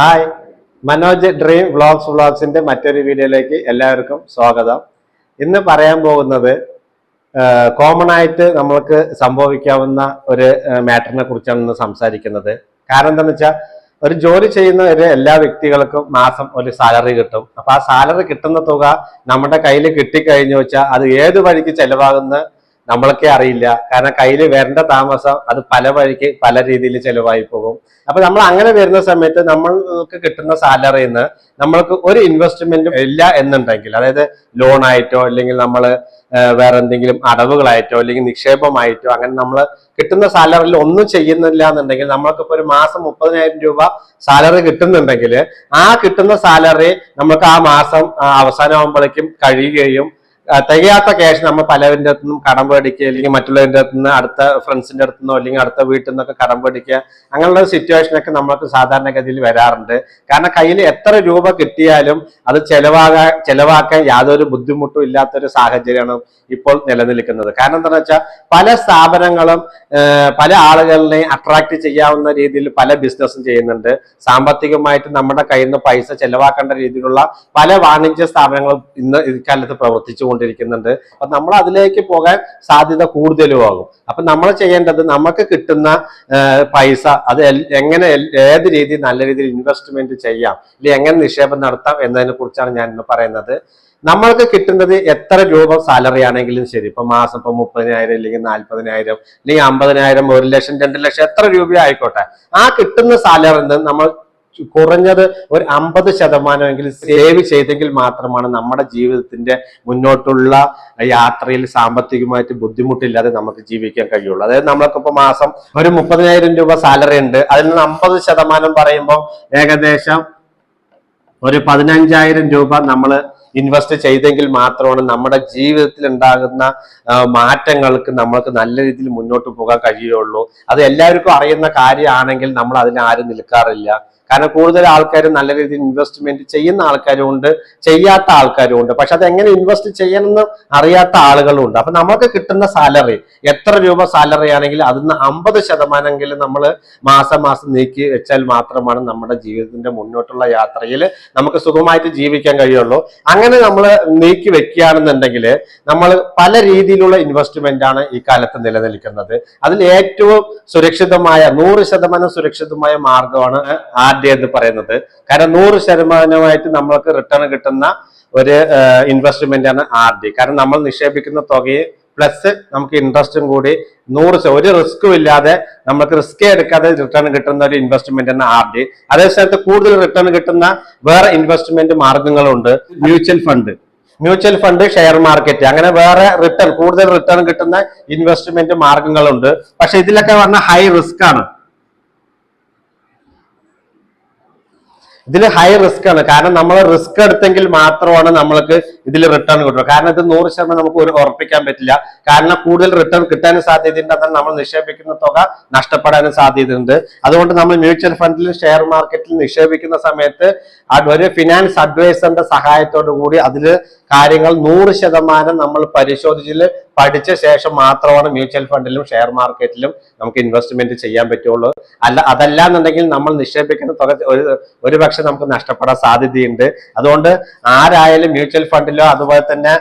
Hi. Manoj dream vlogs വ്ളോഗ്സിന്റെ മറ്റൊരു വീഡിയോയിലേക്ക് എല്ലാവർക്കും സ്വാഗതം. ഇന്ന് പറയാൻ പോകുന്നത് കോമൺ ആയിട്ട് നമ്മൾക്ക് സംഭവിക്കാവുന്ന ഒരു മാറ്ററിനെ കുറിച്ചാണ് ഇന്ന് സംസാരിക്കുന്നത്. കാരണം എന്താണെന്ന് വെച്ചാൽ ഒരു ജോലി ചെയ്യുന്ന ഒരു എല്ലാ വ്യക്തികൾക്കും മാസം ഒരു സാലറി കിട്ടും. അപ്പൊ ആ സാലറി കിട്ടുന്ന തുക നമ്മുടെ കയ്യിൽ കിട്ടിക്കഴിഞ്ഞു വെച്ചാൽ അത് ഏത് വഴിക്ക് ചെലവാകുന്ന നമ്മൾക്കേ അറിയില്ല. കാരണം കയ്യിൽ വരേണ്ട താമസം അത് പല വഴിക്ക് പല രീതിയിൽ ചെലവായി പോകും. അപ്പൊ നമ്മൾ അങ്ങനെ വരുന്ന സമയത്ത് നമ്മൾക്ക് കിട്ടുന്ന സാലറിയിൽ നിന്ന് നമ്മൾക്ക് ഒരു ഇൻവെസ്റ്റ്മെന്റും ഇല്ല എന്നുണ്ടെങ്കിൽ അതായത് ലോൺ ആയിട്ടോ അല്ലെങ്കിൽ നമ്മൾ വേറെ എന്തെങ്കിലും അടവുകളായിട്ടോ അല്ലെങ്കിൽ നിക്ഷേപമായിട്ടോ അങ്ങനെ നമ്മൾ കിട്ടുന്ന സാലറിയിൽ ഒന്നും ചെയ്യുന്നില്ല എന്നുണ്ടെങ്കിൽ നമ്മൾക്കിപ്പോൾ ഒരു മാസം മുപ്പതിനായിരം രൂപ സാലറി കിട്ടുന്നുണ്ടെങ്കിൽ ആ കിട്ടുന്ന സാലറി നമുക്ക് ആ മാസം അവസാനമാകുമ്പോഴേക്കും കഴിയുകയും തികയാത്ത ക്യാഷ് നമ്മൾ പലവരിന്റെ അടുത്തുനിന്നും കടം പേടിക്കുക അല്ലെങ്കിൽ മറ്റുള്ളവരുടെ അടുത്ത് നിന്ന് അടുത്ത ഫ്രണ്ട്സിന്റെ അടുത്തുനിന്നോ അല്ലെങ്കിൽ അടുത്ത വീട്ടിൽ നിന്നൊക്കെ കടം പേടിക്കുക അങ്ങനെയുള്ള സിറ്റുവേഷനൊക്കെ നമ്മൾക്ക് സാധാരണഗതിയിൽ വരാറുണ്ട്. കാരണം കയ്യിൽ എത്ര രൂപ കിട്ടിയാലും അത് ചെലവാകാൻ ചെലവാക്കാൻ യാതൊരു ബുദ്ധിമുട്ടും ഇല്ലാത്തൊരു സാഹചര്യമാണ് ഇപ്പോൾ നിലനിൽക്കുന്നത്. കാരണം എന്താണെന്ന് വെച്ചാൽ പല സ്ഥാപനങ്ങളും പല ആളുകളിനെയും അട്രാക്ട് ചെയ്യാവുന്ന രീതിയിൽ പല ബിസിനസ്സും ചെയ്യുന്നുണ്ട്. സാമ്പത്തികമായിട്ട് നമ്മുടെ കയ്യിൽ നിന്ന് പൈസ ചെലവാക്കേണ്ട രീതിയിലുള്ള പല വാണിജ്യ സ്ഥാപനങ്ങളും ഇന്ന് ഇക്കാലത്ത് പ്രവർത്തിച്ചു കൊണ്ടിരിക്കുന്നുണ്ട് അപ്പൊ നമ്മൾ അതിലേക്ക് പോകാൻ സാധ്യത കൂടുതലും ആകും അപ്പൊ നമ്മൾ ചെയ്യേണ്ടത് നമുക്ക് കിട്ടുന്ന പൈസ അത് എങ്ങനെ ഏത് രീതിയിൽ നല്ല രീതിയിൽ ഇൻവെസ്റ്റ്മെന്റ് ചെയ്യാം ഇല്ല എങ്ങനെ നിക്ഷേപം നടത്താം എന്നതിനെ കുറിച്ചാണ് ഞാൻ ഇന്ന് പറയുന്നത്. നമ്മൾക്ക് കിട്ടുന്നത് എത്ര രൂപ സാലറി ആണെങ്കിലും ശരി. ഇപ്പൊ മാസം ഇപ്പൊ മുപ്പതിനായിരം അല്ലെങ്കിൽ നാല്പതിനായിരം അല്ലെങ്കിൽ അമ്പതിനായിരം ഒരു ലക്ഷം രണ്ട് ലക്ഷം എത്ര രൂപ ആയിക്കോട്ടെ ആ കിട്ടുന്ന സാലറിയിൽ നമ്മൾ കുറഞ്ഞത് ഒരു അമ്പത് ശതമാനമെങ്കിലും സേവ് ചെയ്തെങ്കിൽ മാത്രമാണ് നമ്മുടെ ജീവിതത്തിന്റെ മുന്നോട്ടുള്ള യാത്രയിൽ സാമ്പത്തികമായിട്ട് ബുദ്ധിമുട്ടില്ലാതെ നമുക്ക് ജീവിക്കാൻ കഴിയുള്ളൂ. അതായത് നമ്മൾക്കിപ്പോ മാസം ഒരു മുപ്പതിനായിരം രൂപ സാലറി ഉണ്ട്. അതിൽ നിന്ന് അമ്പത് ശതമാനം പറയുമ്പോൾ ഏകദേശം ഒരു പതിനഞ്ചായിരം രൂപ നമ്മൾ ഇൻവെസ്റ്റ് ചെയ്തെങ്കിൽ മാത്രമാണ് നമ്മുടെ ജീവിതത്തിൽ ഉണ്ടാകുന്ന മാറ്റങ്ങൾക്ക് നമ്മൾക്ക് നല്ല രീതിയിൽ മുന്നോട്ട് പോകാൻ കഴിയുള്ളൂ. അത് എല്ലാവർക്കും അറിയുന്ന കാര്യമാണെങ്കിൽ നമ്മൾ അതിന് ആരും നിൽക്കാറില്ല. കാരണം കൂടുതൽ ആൾക്കാർ നല്ല രീതിയിൽ ഇൻവെസ്റ്റ്മെന്റ് ചെയ്യുന്ന ആൾക്കാരും ഉണ്ട് ചെയ്യാത്ത ആൾക്കാരും ഉണ്ട് പക്ഷെ അത് എങ്ങനെ ഇൻവെസ്റ്റ് ചെയ്യണമെന്ന് അറിയാത്ത ആളുകളും ഉണ്ട് അപ്പൊ നമുക്ക് കിട്ടുന്ന സാലറി എത്ര രൂപ സാലറി ആണെങ്കിൽ അതിന് അമ്പത് ശതമാനമെങ്കിലും നമ്മൾ മാസം മാസം നീക്കി വെച്ചാൽ മാത്രമാണ് നമ്മുടെ ജീവിതത്തിന്റെ മുന്നോട്ടുള്ള യാത്രയിൽ നമുക്ക് സുഖമായിട്ട് ജീവിക്കാൻ കഴിയുള്ളൂ. അങ്ങനെ നമ്മൾ നീക്കി വെക്കുകയാണെന്നുണ്ടെങ്കിൽ നമ്മൾ പല രീതിയിലുള്ള ഇൻവെസ്റ്റ്മെന്റ് ആണ് ഈ കാലത്ത് നിലനിൽക്കുന്നത്. അതിൽ ഏറ്റവും സുരക്ഷിതമായ നൂറ് ശതമാനം സുരക്ഷിതമായ മാർഗമാണ് ആർ ഡി എന്ന് പറയുന്നത്. കാരണം നൂറ് ശതമാനമായിട്ട് നമ്മൾക്ക് റിട്ടേൺ കിട്ടുന്ന ഒരു ഇൻവെസ്റ്റ്മെന്റ് ആണ് ആർ ഡി. കാരണം നമ്മൾ നിക്ഷേപിക്കുന്ന തുകയെ പ്ലസ് നമുക്ക് ഇൻട്രസ്റ്റും കൂടി നൂറ് ഒരു റിസ്ക്കും ഇല്ലാതെ നമുക്ക് റിസ്ക് എടുക്കാതെ റിട്ടേൺ കിട്ടുന്ന ഒരു ഇൻവെസ്റ്റ്മെന്റ് ആണ് ആർ ഡി. അതേ കൂടുതൽ റിട്ടേൺ കിട്ടുന്ന വേറെ ഇൻവെസ്റ്റ്മെന്റ് മാർഗങ്ങളുണ്ട്. Mutual fund mutual fund share market അങ്ങനെ വേറെ റിട്ടേൺ കൂടുതൽ റിട്ടേൺ കിട്ടുന്ന ഇൻവെസ്റ്റ്മെന്റ് മാർഗങ്ങളുണ്ട്. പക്ഷെ ഇതിലൊക്കെ പറഞ്ഞ ഹൈ റിസ്ക് ആണ്. ഇതിൽ ഹൈ റിസ്ക് ആണ്. കാരണം നമ്മൾ റിസ്ക് എടുത്തെങ്കിൽ മാത്രമാണ് നമ്മൾക്ക് ഇതിൽ റിട്ടേൺ കിട്ടുക കാരണം ഇത് നൂറ് ശതമാനം നമുക്ക് ഒരു ഉറപ്പിക്കാൻ പറ്റില്ല. കാരണം കൂടുതൽ റിട്ടേൺ കിട്ടാനും സാധ്യതയുണ്ട്. എന്നാൽ നമ്മൾ നിക്ഷേപിക്കുന്ന തുക നഷ്ടപ്പെടാനും സാധ്യതയുണ്ട്. അതുകൊണ്ട് നമ്മൾ മ്യൂച്വൽ ഫണ്ടിൽ ഷെയർ മാർക്കറ്റിൽ നിക്ഷേപിക്കുന്ന സമയത്ത് ഒരു ഫിനാൻസ് അഡ്വൈസറിന്റെ സഹായത്തോടു കൂടി അതിൽ കാര്യങ്ങൾ നൂറ് ശതമാനം നമ്മൾ പരിശോധിച്ചിൽ പഠിച്ച ശേഷം മാത്രമാണ് മ്യൂച്വൽ ഫണ്ടിലും ഷെയർ മാർക്കറ്റിലും നമുക്ക് ഇൻവെസ്റ്റ്മെന്റ് ചെയ്യാൻ പറ്റുള്ളൂ. അല്ല അതല്ല എന്നുണ്ടെങ്കിൽ നമ്മൾ നിക്ഷേപിക്കുന്ന തുക ഒരു ഒരു പക്ഷെ നമുക്ക് നഷ്ടപ്പെടാൻ സാധ്യതയുണ്ട്. അതുകൊണ്ട് ആരായാലും മ്യൂച്വൽ ഫണ്ടിലോ അതുപോലെ തന്നെ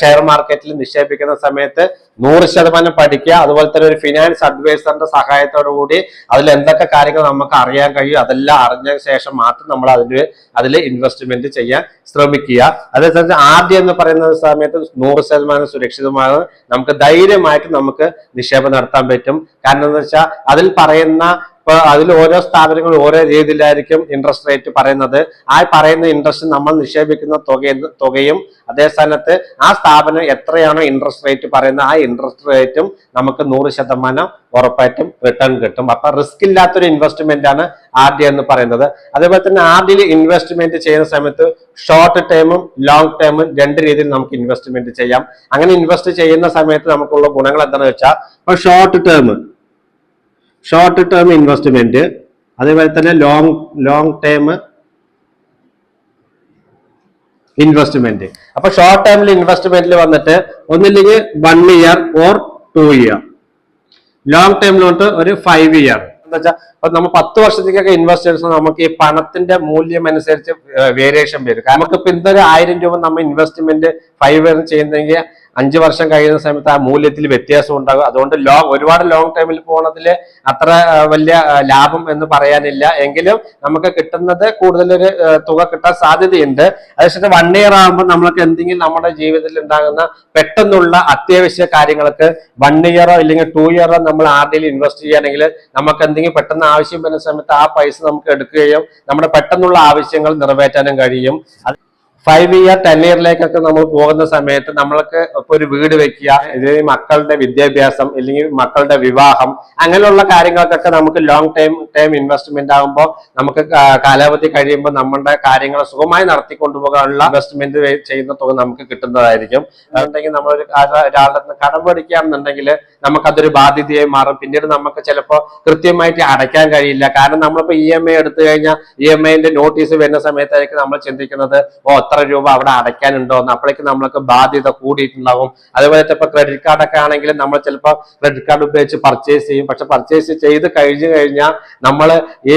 ഷെയർ മാർക്കറ്റിൽ നിക്ഷേപിക്കുന്ന സമയത്ത് നൂറ് ശതമാനം പഠിക്കുക അതുപോലെ തന്നെ ഒരു ഫിനാൻസ് അഡ്വൈസറിന്റെ സഹായത്തോടു കൂടി അതിൽ എന്തൊക്കെ കാര്യങ്ങൾ നമുക്ക് അറിയാൻ കഴിയും അതെല്ലാം അറിഞ്ഞ ശേഷം മാത്രം നമ്മൾ അതിന് അതിൽ ഇൻവെസ്റ്റ്മെന്റ് ചെയ്യാൻ ശ്രമിക്കുക. അതേസമയത്ത് ആദ്യം എന്ന് പറയുന്ന സമയത്ത് നൂറ് ശതമാനം സുരക്ഷിതമാണ് നമുക്ക് ധൈര്യമായിട്ട് നമുക്ക് നിക്ഷേപം നടത്താൻ പറ്റും. കാരണം എന്ന് വെച്ചാൽ അതിൽ പറയുന്ന ഇപ്പൊ അതിൽ ഓരോ സ്ഥാപനങ്ങൾ ഓരോ രീതിയിലായിരിക്കും ഇൻട്രസ്റ്റ് റേറ്റ് പറയുന്നത്. ആ പറയുന്ന ഇൻട്രസ്റ്റ് നമ്മൾ നിക്ഷേപിക്കുന്ന തുക തുകയും അതേ സ്ഥാനത്ത് ആ സ്ഥാപനം എത്രയാണോ ഇൻട്രസ്റ്റ് റേറ്റ് പറയുന്നത് ആ ഇൻട്രസ്റ്റ് റേറ്റും നമുക്ക് നൂറ് ശതമാനം ഉറപ്പായിട്ടും റിട്ടേൺ കിട്ടും. അപ്പൊ റിസ്ക് ഇല്ലാത്തൊരു ഇൻവെസ്റ്റ്മെന്റ് ആണ് ആർ ഡി എന്ന് പറയുന്നത്. അതേപോലെ തന്നെ ആർ ഡിയിൽ ഇൻവെസ്റ്റ്മെന്റ് ചെയ്യുന്ന സമയത്ത് ഷോർട്ട് ടേമും ലോങ് ടേമും രണ്ട് രീതിയിൽ നമുക്ക് ഇൻവെസ്റ്റ്മെന്റ് ചെയ്യാം. അങ്ങനെ ഇൻവെസ്റ്റ് ചെയ്യുന്ന സമയത്ത് നമുക്കുള്ള ഗുണങ്ങൾ എന്താണെന്ന് വെച്ചാൽ ഇപ്പൊ short term short term investment അതേപോലെ തന്നെ ലോങ് ലോങ് ടേം ഇൻവെസ്റ്റ്മെന്റ് അപ്പൊ ഷോർട്ട് ടേമിൽ ഇൻവെസ്റ്റ്മെന്റിൽ വന്നിട്ട് ഒന്നില്ലെങ്കിൽ one year or two year long ടേമിലോട്ട് ഒരു ഫൈവ് ഇയർ എന്താ വെച്ചാൽ നമ്മൾ പത്ത് വർഷത്തേക്കൊക്കെ ഇൻവെസ്റ്റ് ഇൻവെസ്റ്റേഴ്സ് നമുക്ക് ഈ പണത്തിന്റെ മൂല്യം അനുസരിച്ച് വേരിയേഷൻ വരും. കാരണം ഇപ്പൊ ഇന്നൊരു ആയിരം രൂപ നമ്മൾ ഇൻവെസ്റ്റ്മെന്റ് ഫൈവ് ഇയർ ചെയ്യുന്നെങ്കിൽ അഞ്ച് വർഷം കഴിയുന്ന സമയത്ത് ആ മൂല്യത്തിൽ വ്യത്യാസം ഉണ്ടാകും. അതുകൊണ്ട് ലോങ് ഒരുപാട് ലോങ് ടൈമിൽ പോണതിൽ അത്ര വലിയ ലാഭം എന്ന് പറയാനില്ല. എങ്കിലും നമുക്ക് കിട്ടുന്നത് കൂടുതലൊരു തുക കിട്ടാൻ സാധ്യതയുണ്ട്. അതേസമയത്ത് വൺ ഇയർ ആകുമ്പോൾ നമ്മൾക്ക് എന്തെങ്കിലും നമ്മുടെ ജീവിതത്തിൽ ഉണ്ടാകുന്ന പെട്ടെന്നുള്ള അത്യാവശ്യ കാര്യങ്ങൾക്ക് വൺ ഇയറോ ഇല്ലെങ്കിൽ ടു ഇയറോ നമ്മൾ ആർ ഡിയിൽ ഇൻവെസ്റ്റ് ചെയ്യുകയാണെങ്കിൽ നമുക്ക് എന്തെങ്കിലും പെട്ടെന്ന് ആവശ്യം വരുന്ന സമയത്ത് ആ പൈസ നമുക്ക് എടുക്കുകയും നമ്മുടെ പെട്ടെന്നുള്ള ആവശ്യങ്ങൾ നിറവേറ്റാനും കഴിയും. ഫൈവ് ഇയർ ടെൻ ഇയറിലേക്കൊക്കെ നമ്മൾ പോകുന്ന സമയത്ത് നമ്മൾക്ക് ഇപ്പൊ ഒരു വീട് വെക്കുക അല്ലെങ്കിൽ മക്കളുടെ വിദ്യാഭ്യാസം അല്ലെങ്കിൽ മക്കളുടെ വിവാഹം അങ്ങനെയുള്ള കാര്യങ്ങൾക്കൊക്കെ നമുക്ക് ലോങ് ടൈം ടൈം ഇൻവെസ്റ്റ്മെന്റ് ആകുമ്പോൾ നമുക്ക് കാലാവധി കഴിയുമ്പോൾ നമ്മുടെ കാര്യങ്ങൾ സുഖമായി നടത്തിക്കൊണ്ടുപോകാനുള്ള ഇൻവെസ്റ്റ്മെന്റ് ചെയ്യുന്ന തുക നമുക്ക് കിട്ടുന്നതായിരിക്കും. അതുണ്ടെങ്കിൽ നമ്മളൊരു ഒരാളുടെ കടം മേടിക്കുകയാണെന്നുണ്ടെങ്കിൽ നമുക്കതൊരു ബാധ്യതയായി മാറും. പിന്നീട് നമുക്ക് ചിലപ്പോൾ കൃത്യമായിട്ട് അടയ്ക്കാൻ കഴിയില്ല. കാരണം നമ്മളിപ്പോൾ ഇ എം ഐ എടുത്തു കഴിഞ്ഞാൽ ഇ എം ഐന്റെ നോട്ടീസ് വരുന്ന സമയത്തായിരിക്കും നമ്മൾ ചിന്തിക്കുന്നത് ഓ എത്ര രൂപ അവിടെ അടയ്ക്കാനുണ്ടോ? എന്ന് അപ്പോഴേക്കും നമ്മൾക്ക് ബാധ്യത കൂടിയിട്ടുണ്ടാവും. അതുപോലെ ഇപ്പോൾ ക്രെഡിറ്റ് കാർഡൊക്കെ ആണെങ്കിലും നമ്മൾ ചിലപ്പോൾ ക്രെഡിറ്റ് കാർഡ് ഉപയോഗിച്ച് പർച്ചേസ് ചെയ്യും. പക്ഷെ പർച്ചേസ് ചെയ്ത് കഴിഞ്ഞു കഴിഞ്ഞാൽ നമ്മൾ ഈ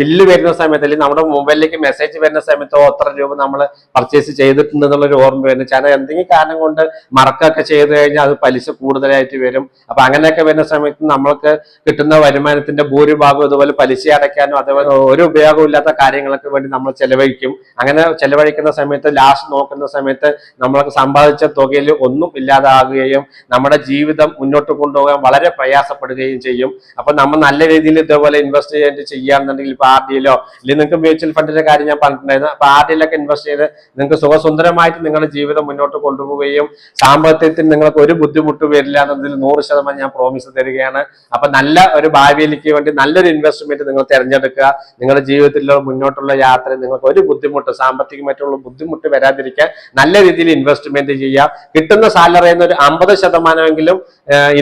ബില്ല് വരുന്ന സമയത്ത് അല്ലെങ്കിൽ നമ്മുടെ മൊബൈലിലേക്ക് മെസ്സേജ് വരുന്ന സമയത്ത് എത്ര രൂപ നമ്മൾ പർച്ചേസ് ചെയ്തിട്ടുണ്ട് എന്നുള്ളൊരു ഓർമ്മ വരുന്നു. ചില എന്തെങ്കിലും കാരണം കൊണ്ട് മറക്കൊക്കെ ചെയ്ത് കഴിഞ്ഞാൽ അത് പലിശ കൂടുതലായിട്ട് വരും. അപ്പൊ അങ്ങനെയൊക്കെ വരുന്ന സമയത്ത് നമ്മൾക്ക് കിട്ടുന്ന വരുമാനത്തിന്റെ ഭൂരിഭാഗം അതുപോലെ പലിശ അടയ്ക്കാനും അതുപോലെ ഒരു ഉപയോഗവും ഇല്ലാത്ത കാര്യങ്ങൾക്ക് വേണ്ടി നമ്മൾ ചെലവഴിക്കും. അങ്ങനെ ചെലവഴിക്കുന്ന സമയത്ത് ലാസ്റ്റ് നോക്കുന്ന സമയത്ത് നമ്മൾക്ക് സമ്പാദിച്ച തുകയിൽ ഒന്നും ഇല്ലാതാകുകയും നമ്മുടെ ജീവിതം മുന്നോട്ട് കൊണ്ടുപോകാൻ വളരെ പ്രയാസപ്പെടുകയും ചെയ്യും. അപ്പൊ നമ്മൾ നല്ല രീതിയിൽ ഇതേപോലെ ഇൻവെസ്റ്റ് ചെയ്യാൻ ചെയ്യുകയാണെന്നുണ്ടെങ്കിൽ ഇപ്പൊ ആർ ഡിയിലോ അല്ലെങ്കിൽ നിങ്ങൾക്ക് മ്യൂച്വൽ ഫണ്ടിന്റെ കാര്യം ഞാൻ പറഞ്ഞിട്ടുണ്ടായിരുന്നു. അപ്പൊ ആർ ഡിയിലൊക്കെ ഇൻവെസ്റ്റ് ചെയ്ത് നിങ്ങൾക്ക് സുഖസുന്ദരമായിട്ട് നിങ്ങളുടെ ജീവിതം മുന്നോട്ട് കൊണ്ടുപോവുകയും സാമ്പത്തികത്തിൽ നിങ്ങൾക്ക് ഒരു ബുദ്ധിമുട്ട് വരില്ല എന്നതിൽ നൂറ് ശതമാനം ഞാൻ പ്രോമിസ് തരികയാണ്. അപ്പൊ നല്ല ഒരു ഭാവിയിലേക്ക് വേണ്ടി നല്ലൊരു ഇൻവെസ്റ്റ്മെന്റ് നിങ്ങൾ തിരഞ്ഞെടുക്കുക. നിങ്ങളുടെ ജീവിതത്തിലുള്ള മുന്നോട്ടുള്ള യാത്ര നിങ്ങൾക്ക് ഒരു ബുദ്ധിമുട്ട് സാമ്പത്തികമായിട്ടുള്ള ബുദ്ധിമുട്ട് വരാതിരിക്കാൻ നല്ല രീതിയിൽ ഇൻവെസ്റ്റ്മെന്റ് ചെയ്യുക. കിട്ടുന്ന സാലറിയിൽ നിന്ന് ഒരു അമ്പത് ശതമാനമെങ്കിലും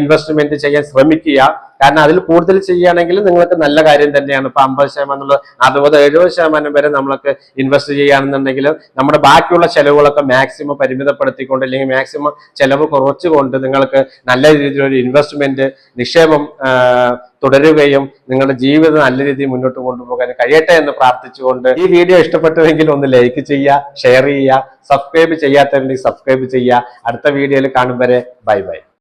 ഇൻവെസ്റ്റ്മെന്റ് ചെയ്യാൻ ശ്രമിക്കുക. കാരണം അതിൽ കൂടുതൽ ചെയ്യുകയാണെങ്കിൽ നിങ്ങൾക്ക് നല്ല കാര്യം തന്നെയാണ്. ഇപ്പൊ അമ്പത് ശതമാനം എന്നുള്ള അറുപത് എഴുപത് ശതമാനം വരെ നമ്മൾക്ക് ഇൻവെസ്റ്റ് ചെയ്യുകയാണെന്നുണ്ടെങ്കിൽ നമ്മുടെ ബാക്കിയുള്ള ചെലവുകളൊക്കെ മാക്സിമം പരിമിതപ്പെടുത്തിക്കൊണ്ട് അല്ലെങ്കിൽ മാക്സിമം ചെലവ് കുറച്ചുകൊണ്ട് നിങ്ങൾക്ക് നല്ല രീതിയിലൊരു ഇൻവെസ്റ്റ്മെന്റ് നിക്ഷേപം തുടരുകയും നിങ്ങളുടെ ജീവിതം നല്ല രീതിയിൽ മുന്നോട്ട് കൊണ്ടുപോകാൻ കഴിയട്ടെ എന്ന് പ്രാർത്ഥിച്ചുകൊണ്ട് ഈ വീഡിയോ ഇഷ്ടപ്പെട്ടുവെങ്കിൽ ഒന്ന് ലൈക്ക് ചെയ്യുക ഷെയർ ചെയ്യുക സബ്സ്ക്രൈബ് ചെയ്യാത്തവരുണ്ടെങ്കിൽ സബ്സ്ക്രൈബ് ചെയ്യുക. അടുത്ത വീഡിയോയിൽ കാണും വരെ. Bye bye